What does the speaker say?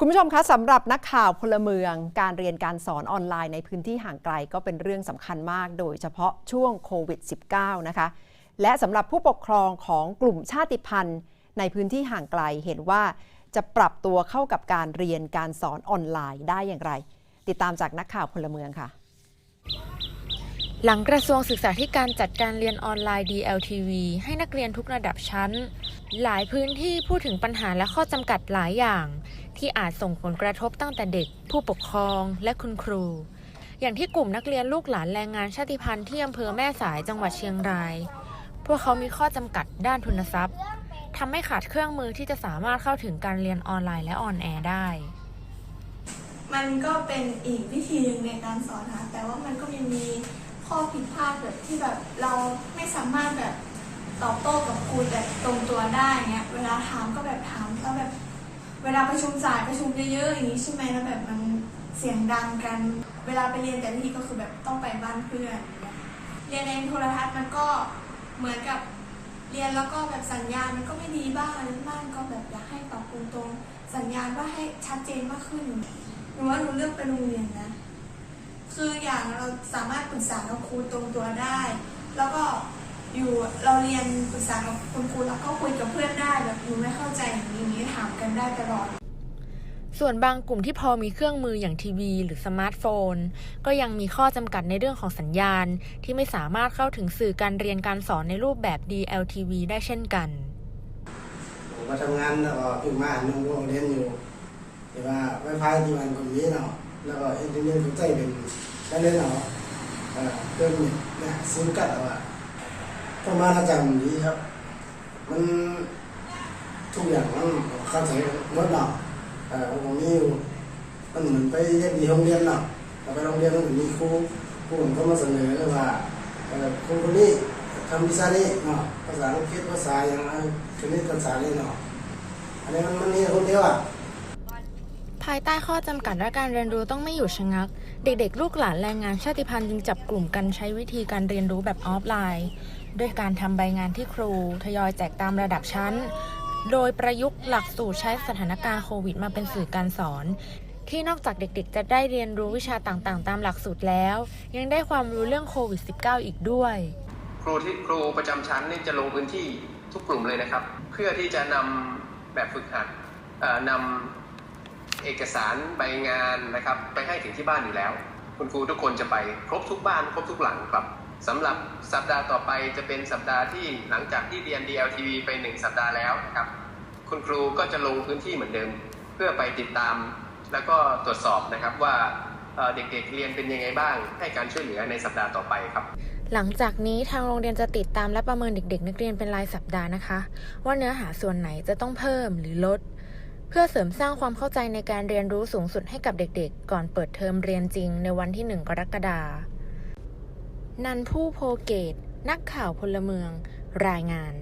คุณผู้ชมคะสำหรับนักข่าวพลเมือง การเรียนการสอนออนไลน์ในพื้นที่ห่างไกลก็เป็นเรื่องสำคัญมาก โดยเฉพาะช่วงโควิด -19 นะคะ และสำหรับผู้ปกครองของกลุ่มชาติพันธุ์ ในพื้นที่ห่างไกลเห็นว่าจะปรับตัวเข้ากับการเรียนการสอนออนไลน์ได้อย่างไร ติดตามจากนักข่าวพลเมืองค่ะ หลังกระทรวงศึกษาธิการจัดการเรียนออนไลน์ DLTV ให้นักเรียนทุกระดับชั้น หลายพื้นที่พูดถึงปัญหาและข้อจำกัดหลายอย่าง ที่อาจส่งผลกระทบตั้งแต่เด็ก ผู้ปกครองและคุณครู อย่างที่กลุ่มนักเรียนลูกหลานแรงงานชาติพันธุ์ที่อำเภอแม่สายจังหวัดเชียงราย พวกเขามีข้อจำกัดด้านทุนทรัพย์ทำให้ขาดเครื่องมือที่จะสามารถเข้าถึงการเรียนออนไลน์และออนแอร์ได้มันก็เป็นอีกวิธีหนึ่งในการสอนค่ะแต่ว่ามันก็ยังมี ข้อผิดพลาดแบบที่แบบเราไม่สามารถแบบตอบโต้กับครูแบบตรงตัวได้เงี้ย เวลาถามก็แบบถามแล้วแบบ เวลาประชุมสายประชุมเยอะๆอย่างนี้ใช่ไหมแล้วแบบมันเสียงดังกัน เวลาไปเรียนแต่ละทีก็คือแบบต้องไปบ้านเพื่อน เรียนในโทรทัศน์มันก็เหมือนกับเรียนแล้วก็แบบสัญญาณมันก็ไม่ดีบ้างอะไรบ้างก็แบบอยากให้ปรับปรุงตรงสัญญาณว่าให้ชัดเจนมากขึ้นหนูว่าหนูเลือกไปโรงเรียนนะ คืออย่างเราสามารถปรึกษากับครูตรงตัวได้ แล้วก็อยู่เราเรียนปรึกษากับคุณครูแล้วก็คุยกับเพื่อนได้แบบหนูไม่เข้าใจอย่างนี้อย่างนี้ถามกันได้ตลอด ส่วนบางกลุ่มที่พอมีเครื่องมืออย่างทีวี หรือสมาร์ทโฟน ก็ยังมีข้อจำกัดในเรื่องของสัญญาณ ที่ไม่สามารถเข้าถึงสื่อการเรียนการสอนในรูปแบบ DLTV ได้เช่นกันผมก็ทำงานแล้วก็อยู่บ้านน้องๆเรียนอยู่แต่ว่าไวไฟที่มันก็มีเนาะแล้วก็อินเทอร์เน็ตก็ใช้เป็นการเล่นเนาะเอ่อเครื่องเน็ ตเนี่ยซิมกัดเอาอะประมาณอาจารย์ดีครับ มันทุกอย่างมันเข้าใจหมดเนาะเออผมมีอยู่มันเหมือนไปเรียนดีโรงเรียนเนาะเราไปโรงเรียนมันมีครูครูผมก็มาเสนอเลยว่าครูคนนี้ทำวิชานี้เนาะภาษาอังกฤษภาษาอย่างไรคณิตภาษานี้เนาะอันนี้มันมันมีคนเดียวอะภายใต้ข้อจำกัดและการเรียนรู้ต้องไม่อยู่ชะงัก เด็กๆ ลูกหลานแรงงานชาติพันธุ์จึงจับกลุ่มกันใช้วิธีการเรียนรู้แบบออฟไลน์ ด้วยการทำใบงานที่ครู ทยอยแจกตามระดับชั้น โดยประยุกต์หลักสูตรใช้สถานการณ์โควิดมาเป็นสื่อการสอน ที่นอกจากเด็กๆ จะได้เรียนรู้วิชาต่างๆ ตามหลักสูตรแล้ว ยังได้ความรู้เรื่องโควิด -19 อีกด้วย ครูที่ครูประจำชั้นนี่จะลงพื้นที่ทุกกลุ่มเลยนะครับ เพื่อที่จะนำแบบฝึกหัดนำ เอกสารใบงานนะครับ ไปให้ถึงที่บ้านอยู่แล้ว คุณครูทุกคนจะไปครบทุกบ้านครบทุกหลังครับสำหรับสัปดาห์ต่อไปจะเป็นสัปดาห์ที่หลังจากที่เรียน DLTV ไปหนึ่งสัปดาห์แล้วนะครับ คุณครูก็จะลงพื้นที่เหมือนเดิม เพื่อไปติดตาม แล้วก็ตรวจสอบนะครับว่าเอ่อเด็กๆเรียนเป็นยังไงบ้าง ให้การช่วยเหลือในสัปดาห์ต่อไปครับหลังจากนี้ทางโรงเรียนจะติดตามและประเมินเด็ก ๆ นักเรียนเป็นรายสัปดาห์นะคะ ว่าเนื้อหาส่วนไหนจะต้องเพิ่มหรือลด เพื่อเสริมสร้างความเข้าใจในการเรียนรู้สูงสุดให้กับเด็กๆ ก่อนเปิดเทอมเรียนจริงในวันที่ 1 กรกฎาคมนันผู้โพเกต นักข่าวพลเมือง รายงาน